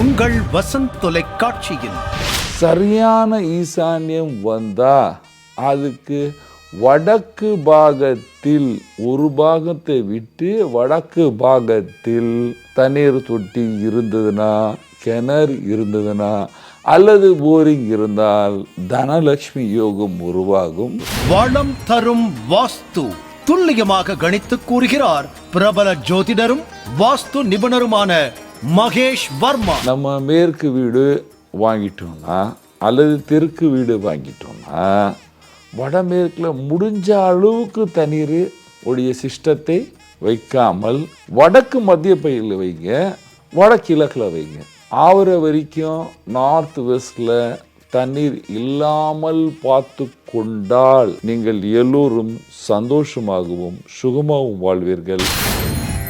உங்கள் வசந்த் தொலைக்காட்சியில். சரியான ஈசான்யம் வந்தா அதுக்கு வடக்கு பாகத்தில் ஒரு பாகத்தை விட்டு வடக்கு பாகத்தில் தண்ணீர் தொட்டி இருந்ததுன்னா கிணறு இருந்ததுன்னா அல்லது போரிங் இருந்தால் தனலட்சுமி யோகம் உருவாகும். வளம் தரும் வாஸ்து துல்லியமாக கணித்து கூறுகிறார் பிரபல ஜோதிடரும் வாஸ்து நிபுணருமான மகேஷ் வர்மா. நம்ம மேற்கு வீடு வாங்கிட்டோம்னா அல்லது தெற்கு வீடு வாங்கிட்டோம்னா வடமேற்கில் முடிஞ்ச அளவுக்கு தண்ணீர் உடைய சிஸ்டத்தை வைக்காமல் வடக்கு மத்திய பயிரில் வைங்க வடகிழக்கில் வைங்க. ஆவர வரைக்கும் நார்த் வெஸ்டில் தண்ணீர் இல்லாமல் பார்த்து கொண்டால் நீங்கள் எல்லோரும் சந்தோஷமாகவும் சுகமாகவும் வாழ்வீர்கள்.